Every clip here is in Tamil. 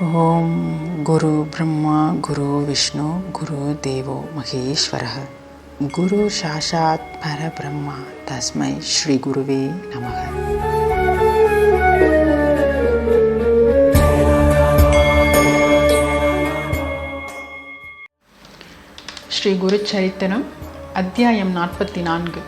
ஓம் குரு பிரம்மா குரு விஷ்ணு குரு தேவோ மகேஸ்வர குரு சாஷாத் பரபிரம்மா தஸ்மை ஸ்ரீ குருவே நமக. ஸ்ரீ குரு சரித்தனம் அத்தியாயம் நாற்பத்தி நான்கு.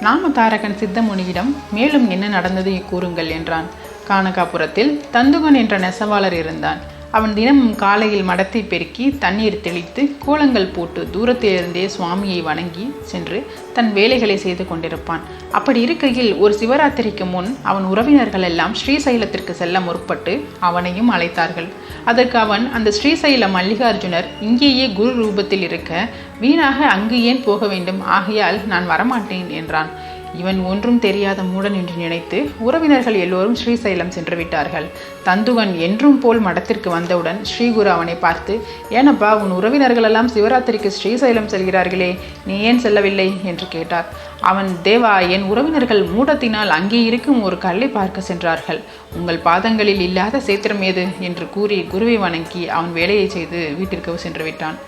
நாமதாரகன் சித்தமுனியிடம் மேலும் என்ன நடந்தது? கூறுங்கள் என்றான். கானகாபுரத்தில் தந்துகன் என்ற நெசவாளர் இருந்தான். அவன் தினமும் காலையில் மடத்தை பெருக்கி தண்ணீர் தெளித்து கோலங்கள் போட்டு தூரத்திலிருந்தே சுவாமியை வணங்கி சென்று தன் வேலைகளை செய்து கொண்டிருப்பான். அப்படி இருக்கையில் ஒரு சிவராத்திரிக்கு முன் அவன் உறவினர்கள் எல்லாம் ஸ்ரீசைலத்திற்கு செல்ல முற்பட்டு அவனையும் அழைத்தார்கள். அதற்கு அவன் அந்த ஸ்ரீசைல மல்லிகார்ஜுனர் இங்கேயே குரு ரூபத்தில் இருக்க வீணாக அங்கு ஏன் போக வேண்டும்? ஆகையால் நான் வரமாட்டேன் என்றான். இவன் ஒன்றும் தெரியாத மூடன் என்று நினைத்து உறவினர்கள் எல்லோரும் ஸ்ரீசைலம் சென்று விட்டார்கள் தந்துகன் என்றும் போல் மடத்திற்கு வந்தவுடன் ஸ்ரீகுரு அவனை பார்த்து ஏனப்பா உன் உறவினர்கள் எல்லாம் சிவராத்திரிக்கு ஸ்ரீசைலம் செல்கிறார்களே நீ ஏன் செல்லவில்லை? என்று கேட்டார். அவன் தேவா என் உறவினர்கள் மூடத்தினால் அங்கே இருக்கும் ஒரு கல்லை பார்க்க சென்றார்கள். உங்கள் பாதங்களில் இல்லாத சேத்திரம் ஏது? என்று கூறி குருவை வணங்கி அவன் வேலையை செய்து வீட்டிற்கு சென்று விட்டான்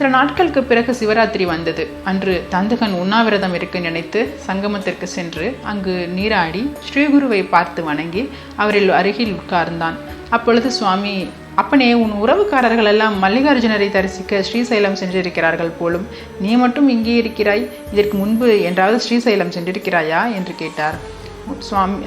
சில நாட்களுக்கு பிறகு சிவராத்திரி வந்தது. அன்று தந்தகன் உண்ணாவிரதம் இருக்க நினைத்து சங்கமத்திற்கு சென்று அங்கு நீராடி ஸ்ரீகுருவை பார்த்து வணங்கி அவரில் அருகில் உட்கார்ந்தான். அப்பொழுது சுவாமி அப்பனே உன் உறவுக்காரர்கள் எல்லாம் மல்லிகார்ஜுனரை தரிசிக்க ஸ்ரீசைலம் சென்றிருக்கிறார்கள் போலும் நீ மட்டும் இங்கே இருக்கிறாய்? இதற்கு முன்பு என்றாவது ஸ்ரீசைலம் சென்றிருக்கிறாயா? என்று கேட்டார். சுவாமி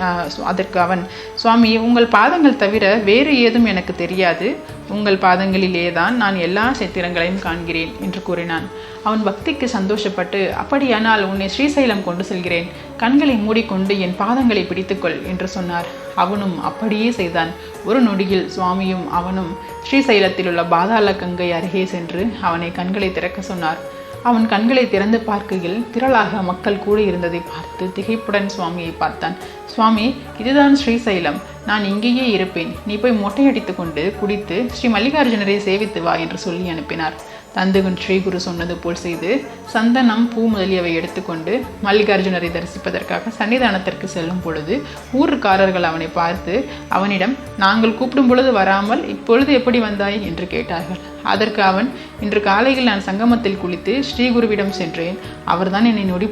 அதற்கு அவன் சுவாமி உங்கள் பாதங்கள் தவிர வேறு ஏதும் எனக்கு தெரியாது. உங்கள் பாதங்களிலே தான் நான் எல்லா சித்திரங்களையும் காண்கிறேன் என்று கூறினான். அவன் பக்திக்கு சந்தோஷப்பட்டு அப்படியானால் உன்னை ஸ்ரீசைலம் கொண்டு செல்கிறேன். கண்களை மூடிக்கொண்டு என் பாதங்களை பிடித்துக்கொள் என்று சொன்னார். அவனும் அப்படியே செய்தான். ஒரு நொடியில் சுவாமியும் அவனும் ஸ்ரீசைலத்தில் உள்ள பாதாள கங்கை அருகே சென்று அவனை கண்களை திறக்க சொன்னார். அவன் கண்களை திறந்து பார்க்கையில் திரளாக மக்கள் கூட இருந்ததை பார்த்து திகைப்புடன் சுவாமியை பார்த்தான். சுவாமி இதுதான் ஸ்ரீசைலம். நான் இங்கேயே இருப்பேன். நீ போய் மொட்டையடித்து கொண்டு குடித்து ஸ்ரீ மல்லிகார்ஜுனரை சேவித்து வா என்று சொல்லி அனுப்பினார். தந்துகன் ஸ்ரீகுரு சொன்னது போல் செய்து சந்தனம் பூ முதலியவை எடுத்துக்கொண்டு மல்லிகார்ஜுனரை தரிசிப்பதற்காக சன்னிதானத்திற்கு செல்லும் பொழுது ஊருக்காரர்கள் அவனை பார்த்து அவனிடம் நாங்கள் கூப்பிடும் பொழுது வராமல் இப்பொழுது எப்படி வந்தாய்? என்று கேட்டார்கள். அதற்கு அவன் இன்று காலையில் நான் சங்கமத்தில் குளித்து ஸ்ரீகுருவிடம் சென்றேன். அவர்தான் என்னை நொடி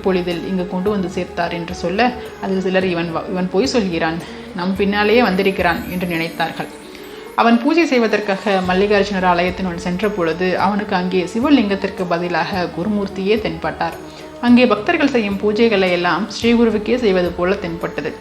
இங்கு கொண்டு வந்து சேர்த்தார் என்று சொல்ல அதில் சிலர் இவன் இவன் பொய் சொல்கிறான். நம் பின்னாலேயே வந்திருக்கிறான் என்று நினைத்தார்கள். அவன் பூஜை செய்வதற்காக மல்லிகார்ஜுனர் ஆலயத்தினுள் சென்ற பொழுது அவனுக்கு அங்கே சிவலிங்கத்திற்கு பதிலாக குருமூர்த்தியே தென்பட்டார். அங்கே பக்தர்கள் செய்யும் பூஜைகளை எல்லாம் ஸ்ரீகுருவுக்கே செய்வது போல தென்பட்டது.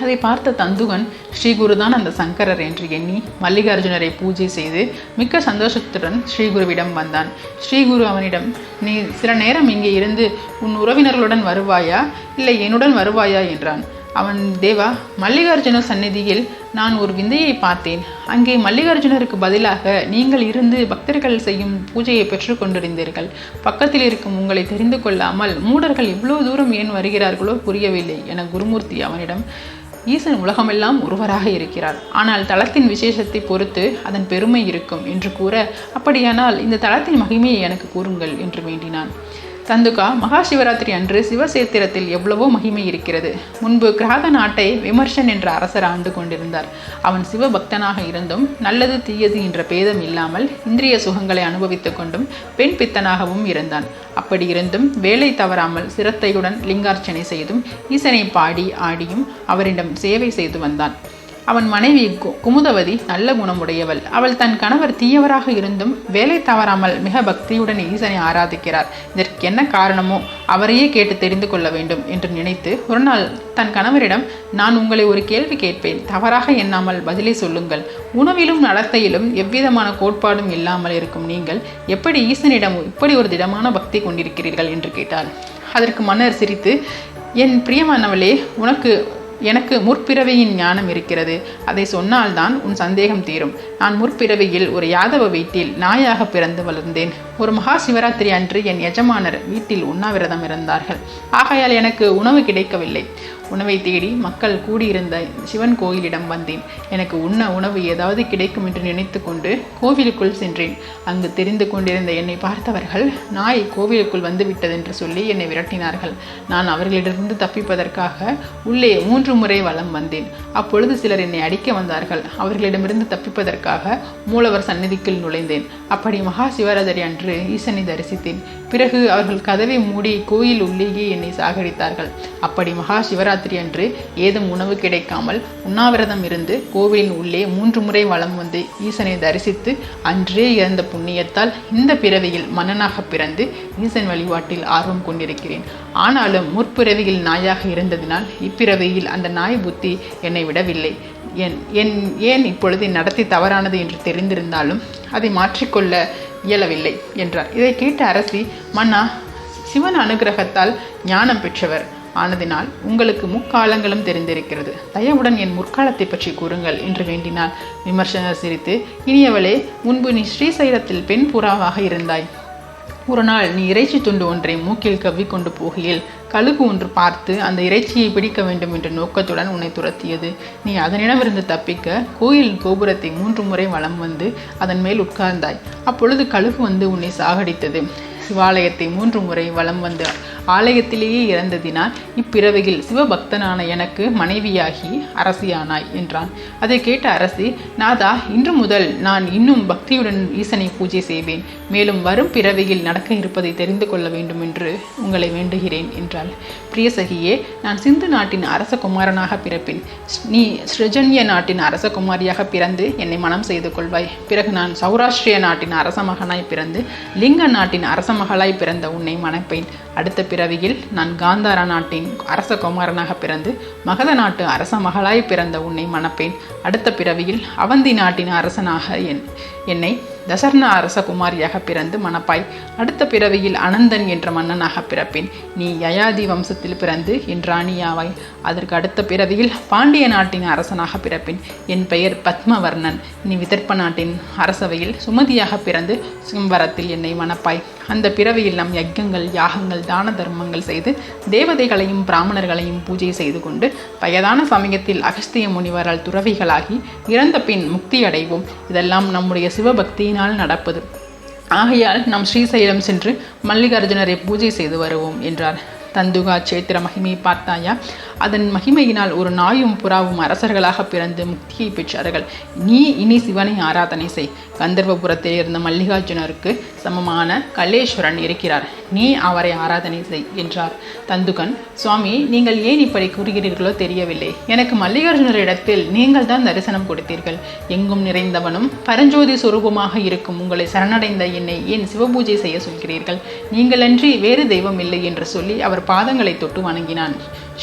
அதை பார்த்த தந்துகன் ஸ்ரீகுருதான் அந்த சங்கரர் என்று எண்ணி மல்லிகார்ஜுனரை பூஜை செய்து மிக்க சந்தோஷத்துடன் ஸ்ரீகுருவிடம் வந்தான். ஸ்ரீகுரு அவனிடம் நீ சில நேரம் இங்கே இருந்து உன் உறவினர்களுடன் வருவாயா? இல்லை என்னுடன் வருவாயா? என்றான். அவன் தேவா மல்லிகார்ஜுன சந்நிதியில் நான் ஒரு விந்தையை பார்த்தேன். அங்கே மல்லிகார்ஜுனருக்கு பதிலாக நீங்கள் இருந்து பக்தர்கள் செய்யும் பூஜையை பெற்று கொண்டிருந்தீர்கள். பக்கத்தில் இருக்கும் உங்களை தெரிந்து கொள்ளாமல் மூடர்கள் இவ்வளோ தூரம் ஏன் வருகிறார்களோ புரியவில்லை என குருமூர்த்தி அவனிடம் ஈசன் உலகமெல்லாம் ஒருவராக இருக்கிறார். ஆனால் தளத்தின் விசேஷத்தை பொறுத்து அதன் பெருமை இருக்கும் என்று கூற அப்படியானால் இந்த தளத்தின் மகிமையை எனக்கு கூறுங்கள் என்று வேண்டினான். சந்துகா மகா சிவராத்திரி அன்று சிவசேத்திரத்தில் எவ்வளவோ மகிமை இருக்கிறது. முன்பு கிராத நாட்டை விமர்சன் என்ற அரசர் ஆண்டு கொண்டிருந்தார். அவன் சிவபக்தனாக இருந்தும் நல்லது தீயது என்ற பேதம் இல்லாமல் இந்திரிய சுகங்களை அனுபவித்துக் கொண்டும் பெண் பித்தனாகவும் இருந்தான். அப்படி இருந்தும் வேலை தவறாமல் சிரத்தையுடன் லிங்கார்ச்சனை செய்தும் ஈசனை பாடி ஆடியும் அவரிடம் சேவை செய்து வந்தான். அவன் மனைவி குமுதவதி நல்ல குணமுடையவள். அவள் தன் கணவர் தீயவராக இருந்தும் வேலை தவறாமல் மிக பக்தியுடன் ஈசனை ஆராதிக்கிறார். இதற்கு என்ன காரணமோ அவரையே கேட்டு தெரிந்து கொள்ள வேண்டும் என்று நினைத்து ஒரு நாள் தன் கணவரிடம் நான் உங்களை ஒரு கேள்வி கேட்பேன். தவறாக எண்ணாமல் பதிலை சொல்லுங்கள். உணவிலும் நடத்தையிலும் எவ்விதமான கோட்பாடும் இல்லாமல் இருக்கும் நீங்கள் எப்படி ஈசனிடம் இப்படி ஒரு திடமான பக்தி கொண்டிருக்கிறீர்கள்? என்று கேட்டார் அதற்கு மன்னர் சிரித்து என் பிரியமானவளே உனக்கு எனக்கு முற்பிறவியின் ஞானம் இருக்கிறது. அதை சொன்னால்தான் உன் சந்தேகம் தீரும். நான் முற்பிறவியில் ஒரு யாதவ வீட்டில் நாயாக பிறந்து வளர்ந்தேன். ஒரு மகா சிவராத்திரி அன்று என் எஜமானர் வீட்டில் உண்ணாவிரதம் இருந்தார்கள். ஆகையால் எனக்கு உணவு கிடைக்கவில்லை. உணவை தேடி மக்கள் கூடியிருந்த சிவன் கோயிலிடம் வந்தேன். எனக்கு உண்ண உணவு ஏதாவது கிடைக்கும் என்று நினைத்து கொண்டு கோவிலுக்குள் சென்றேன். அங்கு தெரிந்து கொண்டிருந்த என்னை பார்த்தவர்கள் நாய் கோவிலுக்குள் வந்து விட்டதென்று சொல்லி என்னை விரட்டினார்கள். நான் அவர்களிடமிருந்து தப்பிப்பதற்காக உள்ளே மூன்று முறை வலம் வந்தேன். அப்பொழுது சிலர் என்னை அடிக்க வந்தார்கள். அவர்களிடமிருந்து தப்பிப்பதற்காக மூலவர் சந்நிதிக்குள் நுழைந்தேன். அப்படி மகா சிவராத்திரி அன்று ஈசனை தரிசித்தேன். பிறகு அவர்கள் கதவை மூடி கோயில் உள்ளேயே என்னை சாகடித்தார்கள். அப்படி மகா சிவராத்திரி அன்று ஏதும் உணவு கிடைக்காமல் உண்ணாவிரதம் இருந்து கோவிலின் உள்ளே மூன்று முறை வளம் வந்து ஈசனை தரிசித்து அன்றே இறந்த புண்ணியத்தால் இந்த பிறவியில் மன்னனாக பிறந்து ஈசன் வழிபாட்டில் ஆர்வம் கொண்டிருக்கிறேன். ஆனாலும் முற்பிறவியில் நாயாக இருந்ததினால் இப்பிறவியில் அந்த நாய் புத்தி என்னை விடவில்லை. என் என் ஏன் இப்பொழுது நடத்தி தவறானது என்று தெரிந்திருந்தாலும் அதை மாற்றிக்கொள்ள இயலவில்லை என்றார். இதை கேட்ட அரசி மன்னா சிவன் அனுகிரகத்தால் ஞானம் பெற்றவர். ஆனதினால் உங்களுக்கு முக்காலங்களும் தெரிந்திருக்கிறது. தயவுடன் என் முற்காலத்தை பற்றி கூறுங்கள் என்று வேண்டினாள். விமர்சனர் சிரித்து இனியவளே முன்பு நீ ஸ்ரீசைலத்தில் பெண் புறாவாக இருந்தாய். ஒரு நாள் நீ இறைச்சி துண்டு ஒன்றை மூக்கில் கவ்விக்கொண்டு போகையில் கழுகு ஒன்று பார்த்து அந்த இறைச்சியை பிடிக்க வேண்டும் என்ற நோக்கத்துடன் உன்னை துரத்தியது. நீ அதனிடமிருந்து தப்பிக்க கோயில் கோபுரத்தை மூன்று முறை வலம் வந்து அதன் மேல் உட்கார்ந்தாய். அப்பொழுது கழுகு வந்து உன்னை சாகடித்தது. சிவாலயத்தை மூன்று முறை வலம் வந்து ஆலயத்திலேயே இறந்ததினால் இப்பிறவையில் சிவபக்தனான எனக்கு மனைவியாகி அரசியானாய் என்றான். அதை கேட்ட அரசி நாதா இன்று முதல் நான் இன்னும் பக்தியுடன் ஈசனை பூஜை செய்வேன். மேலும் வரும் பிறவையில் நடக்க இருப்பதை தெரிந்து கொள்ள வேண்டும் என்று உங்களை வேண்டுகிறேன் என்றாள். பிரிய சகியே நான் சிந்து நாட்டின் அரச குமாரனாக பிறப்பேன். நீ ஸ்ரஜன்ய நாட்டின் அரச குமாரியாக பிறந்து என்னை மனம் செய்து கொள்வாய். பிறகு நான் சௌராஷ்டிரிய நாட்டின் அரச மகனாய் பிறந்து லிங்க நாட்டின் அரச மகளாய் பிறந்த உன்னை மணப்பேன். அடுத்த பிறவியில் நான் காந்தாரா நாட்டின் அரச குமாரனாக பிறந்து மகத நாட்டு அரச மகளாய் பிறந்த உன்னை மணப்பேன். அடுத்த பிறவியில் அவந்தி நாட்டின் அரசனாக என் என்னை தசர்ண அரசகுமாரியாக பிறந்து மணப்பாய். அடுத்த பிறவியில் அனந்தன் என்ற மன்னனாக பிறப்பேன். நீ யயாதி வம்சத்தில் பிறந்து என் ராணியாவாய். அதற்கு அடுத்த பிறவியில் பாண்டிய நாட்டின் அரசனாக பிறப்பேன். என் பெயர் பத்மவர்ணன். நீ விதர்ப்ப நாட்டின் அரசவையில் சுமதியாக பிறந்து சிம்பரத்தில் என்னை மணப்பாய். அந்த பிறவியில் நம் யஜ்யங்கள் யாகங்கள் தான தர்மங்கள் செய்து தேவதைகளையும் பிராமணர்களையும் பூஜை செய்து கொண்டு வயதான சமயத்தில் அகஸ்திய முனிவரால் துறவிகளாகி இறந்த பின் முக்தி அடைவோம் இதெல்லாம் நம்முடைய சிவபக்தியினால் நடப்பது. ஆகையால் நாம் ஸ்ரீசைலம் சென்று மல்லிகார்ஜுனரை பூஜை செய்து வருவோம் என்றார். தந்துகா சேத்திர மகிமை பார்த்தாயா? அதன் மகிமையினால் ஒரு நாயும் புறாவும் அரசர்களாக பிறந்து முக்தியை பெற்றார்கள். நீ இனி சிவனை ஆராதனை செய். கந்தர்வபுரத்தில் இருந்த மல்லிகார்ஜுனருக்கு சமமான கல்லேஸ்வரன் இருக்கிறார். நீ அவரை ஆராதனை செய் என்றார். தந்துகன் சுவாமி நீங்கள் ஏன் இப்படி கூறுகிறீர்களோ தெரியவில்லை. எனக்கு மல்லிகார்ஜுனரிடத்தில் நீங்கள் தான் தரிசனம் கொடுத்தீர்கள். எங்கும் நிறைந்தவனும் பரஞ்சோதி சுரூபமாக இருக்கும் உங்களை சரணடைந்த என்னை ஏன் சிவபூஜை செய்ய சொல்கிறீர்கள்? நீங்களன்றி வேறு தெய்வம் இல்லை என்று சொல்லி அவர் பாதங்களை தொட்டு வணங்கினான்.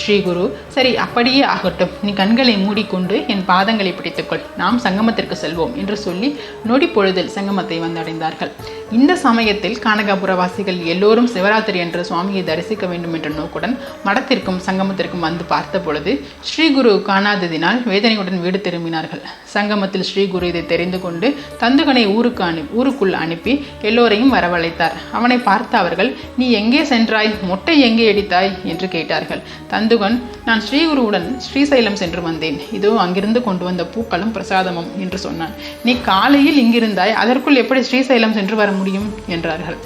ஸ்ரீகுரு. சரி அப்படியே ஆகட்டும். நீ கண்களை மூடிக்கொண்டு என் பாதங்களை பிடித்துக்கொள். நாம் சங்கமத்திற்கு செல்வோம் என்று சொல்லி நொடி பொழுதில் சங்கமத்தை வந்தடைந்தார்கள். இந்த சமயத்தில் கானகாபுரவாசிகள் எல்லோரும் சிவராத்திரி என்ற சுவாமியை தரிசிக்க வேண்டும் என்ற நோக்குடன் மடத்திற்கும் சங்கமத்திற்கும் வந்து பார்த்த பொழுது ஸ்ரீகுரு காணாததினால் வேதனையுடன் வீடு திரும்பினார்கள். சங்கமத்தில் ஸ்ரீகுரு இதை தெரிந்து கொண்டு தந்துகனை ஊருக்கு அனு ஊருக்குள் அனுப்பி எல்லோரையும் வரவழைத்தார். அவனை பார்த்த அவர்கள் நீ எங்கே சென்றாய்? மொட்டை எங்கே அடித்தாய்? என்று கேட்டார்கள். தந்துகன் நான் ஸ்ரீகுருவுடன் ஸ்ரீசைலம் சென்று வந்தேன். இதோ அங்கிருந்து கொண்டு வந்த பூக்களும் பிரசாதமும் என்று சொன்னான். நீ காலையில் இங்கிருந்தாய் அதற்குள் எப்படி ஸ்ரீசைலம் சென்று வர முடியும்? என்றார்கள்.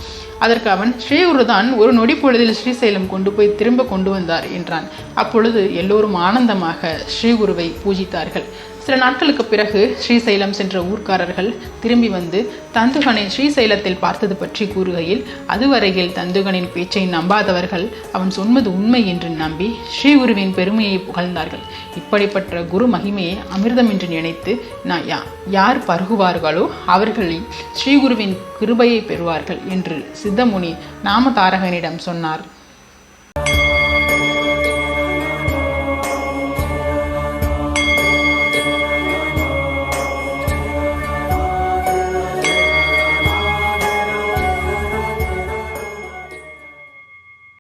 அதற்கு அவன் ஸ்ரீகுருதான் ஒரு நொடி பொழுதில் ஸ்ரீசைலம் கொண்டு போய் திரும்ப கொண்டு வந்தார் என்றான். அப்பொழுது எல்லோரும் ஆனந்தமாக ஸ்ரீகுருவை பூஜித்தார்கள். சில நாட்களுக்கு பிறகு ஸ்ரீசைலம் சென்ற ஊர்க்காரர்கள் திரும்பி வந்து தந்துகனை ஸ்ரீசைலத்தில் பார்த்தது பற்றி கூறுகையில் அதுவரையில் தந்துகனின் பேச்சை நம்பாதவர்கள் அவன் சொன்னது உண்மை என்று நம்பி ஸ்ரீகுருவின் பெருமையை புகழ்ந்தார்கள். இப்படிப்பட்ட குரு மகிமையை அமிர்தம் என்று நினைத்து நான் யா யார் பருகுவார்களோ அவர்களில் ஸ்ரீகுருவின் கிருபையை பெறுவார்கள் என்று சித்தமுனி நாமதாரகனிடம் சொன்னார்.